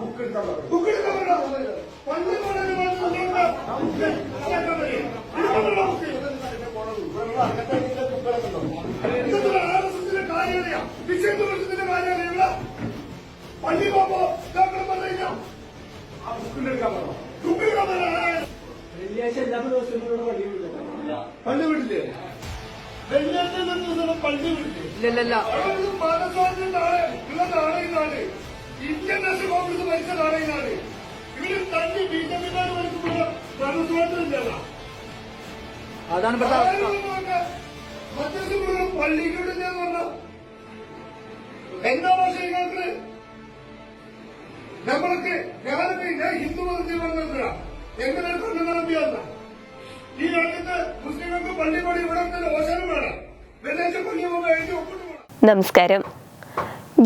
Book എടുക്കാൻ book എടുക്കാൻ? പണ്ട് മുതൽ നിങ്ങൾ കൊണ്ടുവന്ന ബുക്ക് അതൊക്കെ മതി. ഇതുകൊണ്ടുള്ള ബുക്ക്. ഇതൊക്കെ RSS ന്റെ കാര്യാലയാ. വിശുദ്ധ കാര്യാലയം ഇവിടെ. പള്ളി പോകുമ്പോ ഇതാക്കണം പറഞ്ഞു ആ ബുക്ക് എടുക്കാൻ പറഞ്ഞു ബുക്ക് എടുക്കാൻ പറഞ്ഞോ? വെള്ളിയാഴ്ച എല്ലാ ദിവസവും പള്ളി വിടില്ല പള്ളി വിടില്ലേ വെള്ളിയാഴ്ച പള്ളി വിടില്ലേ ഇല്ലല്ല ഇന്ത്യൻ നാഷണൽ കോൺഗ്രസ് ഭരിച്ച നാട് ഇവർ തല്ലി ബി ജെ പിക്കാർ ഭരിക്കുമ്പോൾ മാനസ്വാതന്ത്ര്യം ഇല്ലല്ല അതാണ് മറ്റൊരു മുഴുവൻ പള്ളിക്കൂടില്ലെന്ന് പറഞ്ഞ? എന്താ ഭാഷ നിങ്ങൾക്ക് നമ്മൾക്ക് ഞാനൊക്കെ ഞാൻ ഹിന്ദു മതത്തിൽ വന്നിട്ടില്ല എങ്ങനെ കണ്ണു നമ്പിയാന്ന ഈ രാജ്യത്ത് മുസ്ലിങ്ങൾക്ക് പള്ളി പണി ഇവിടെ തന്നെ ഓശാനം വേണം. വെള്ളിയാഴ്ച പള്ളി പോകുമ്പോൾ ഒപ്പിട്ട് നമസ്കാരം.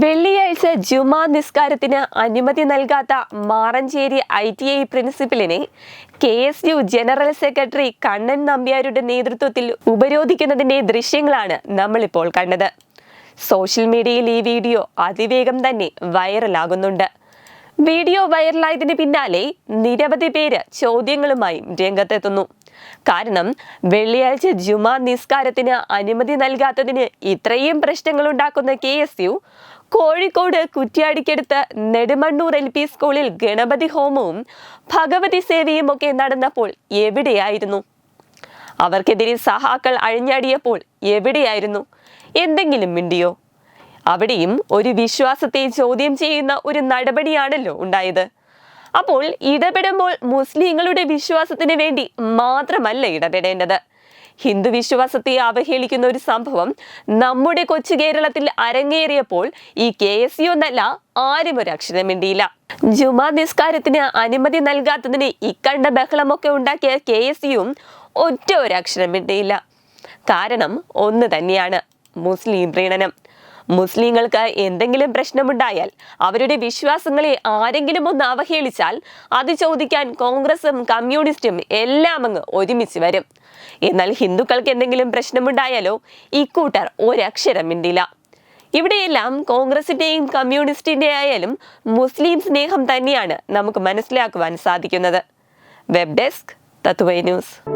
വെള്ളിയാഴ്ച ജുമാ നിസ്കാരത്തിന് അനുമതി നൽകാത്ത Maranchery I T I പ്രിൻസിപ്പലിനെ K S U general secretary Kannan നമ്പ്യാരുടെ നേതൃത്വത്തിൽ ഉപരോധിക്കുന്നതിന്റെ ദൃശ്യങ്ങളാണ് നമ്മളിപ്പോൾ കണ്ടത്. സോഷ്യൽ മീഡിയയിൽ ഈ വീഡിയോ അതിവേഗം തന്നെ വൈറലാകുന്നുണ്ട്. വീഡിയോ വൈറലായതിന് പിന്നാലെ നിരവധി പേര് ചോദ്യങ്ങളുമായി രംഗത്തെത്തുന്നു. കാരണം വെള്ളിയാഴ്ച ജുമാ നിസ്കാരത്തിന് അനുമതി നൽകാത്തതിന് ഇത്രയും പ്രശ്നങ്ങൾ ഉണ്ടാക്കുന്ന കെ എസ് യു കോഴിക്കോട് കുറ്റ്യാടിക്കടുത്ത് നെടുമണ്ണൂർ എൽ പി സ്കൂളിൽ ഗണപതി ഹോമവും ഭഗവതി സേവയും ഒക്കെ നടന്നപ്പോൾ എവിടെയായിരുന്നു? അവർക്കെതിരെ സഹാക്കൾ അഴിഞ്ഞാടിയപ്പോൾ എവിടെയായിരുന്നു? എന്തെങ്കിലും മിണ്ടിയോ? അവിടെയും ഒരു വിശ്വാസത്തെ ചോദ്യം ചെയ്യുന്ന ഒരു നടപടിയാണല്ലോ ഉണ്ടായത്. അപ്പോൾ ഇടപെടുമ്പോൾ മുസ്ലിങ്ങളുടെ വിശ്വാസത്തിന് വേണ്ടി മാത്രമല്ല ഇടപെടേണ്ടത്. ഹിന്ദു വിശ്വാസത്തെ അവഹേളിക്കുന്ന ഒരു സംഭവം നമ്മുടെ കൊച്ചു കേരളത്തിൽ അരങ്ങേറിയപ്പോൾ ഈ കെ എസ് യു എന്നല്ല ആരും ഒരു അക്ഷരം മിണ്ടിയില്ല. ജുമാ നിസ്കാരത്തിന് അനുമതി നൽകാത്തതിന് ഇക്കണ്ട ബഹളമൊക്കെ ഉണ്ടാക്കിയ കെ എസ് യുവും ഒറ്റ ഒരു അക്ഷരം മിണ്ടിയില്ല. കാരണം ഒന്ന് തന്നെയാണ് മുസ്ലിം പ്രീണനം. മുസ്ലിങ്ങൾക്ക് എന്തെങ്കിലും പ്രശ്നമുണ്ടായാൽ അവരുടെ വിശ്വാസങ്ങളെ ആരെങ്കിലും ഒന്ന് അവഹേളിച്ചാൽ അത് ചോദിക്കാൻ കോൺഗ്രസും കമ്മ്യൂണിസ്റ്റും എല്ലാം അങ്ങ് ഒരുമിച്ച് വരും. എന്നാൽ ഹിന്ദുക്കൾക്ക് എന്തെങ്കിലും പ്രശ്നമുണ്ടായാലോ ഇക്കൂട്ടർ ഒരക്ഷരം മിണ്ടില്ല. ഇവിടെയെല്ലാം കോൺഗ്രസിന്റെയും കമ്മ്യൂണിസ്റ്റിന്റെ ആയാലും മുസ്ലിം സ്നേഹം തന്നെയാണ് നമുക്ക് മനസ്സിലാക്കുവാൻ സാധിക്കുന്നത്. Web desk Tatva News.